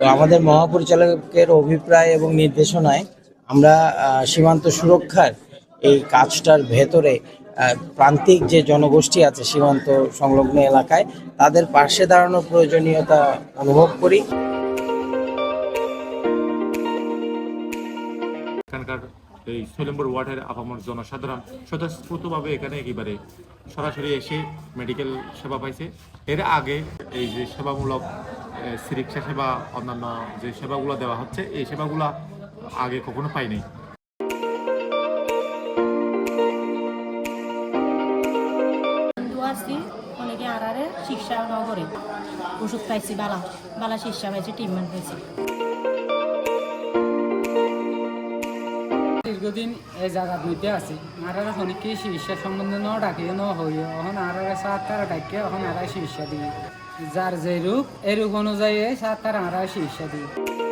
আমাদের মহাপরিচালকের অভিপ্রায় এবং নির্দেশনায় আমরা সীমান্ত সুরক্ষার এই কাজটার ভেতরে প্রান্তিক যে জনগোষ্ঠী আছে সীমান্ত সংলগ্ন এলাকায়, তাদের পাশে দাঁড়ানোর প্রয়োজনীয়তা অনুভব করি। এখানকার এই ছয় নম্বর ওয়ার্ডের আপামর জনসাধারণ স্বতঃস্ফূর্তভাবে এখানে একেবারে সরাসরি এসে মেডিকেল সেবা পাইছে। এর আগে এই যে সেবামূলক চিকিৎসা সেবা অন্যান্য যে সেবাগুলো দেওয়া হচ্ছে এই সেবাগুলো আগে কখনো পাইনি। অনেকে আরারে শিক্ষা নগরে ওষুধ পাইছি বালা বালা শিক্ষা পাইছি ট্রিটমেন্ট পাইছি দীর্ঘদিন এই জায়গার মধ্যে আছি। আর অনেকে চিকিৎসা সম্বন্ধে ন ডাকি ন হই এখন আর সাত তারা ডাকে এখন আর চিকিৎসা দিই যার যে রূপ এই রূপ অনুযায়ী সাত তার আর চিকিৎসা দিই।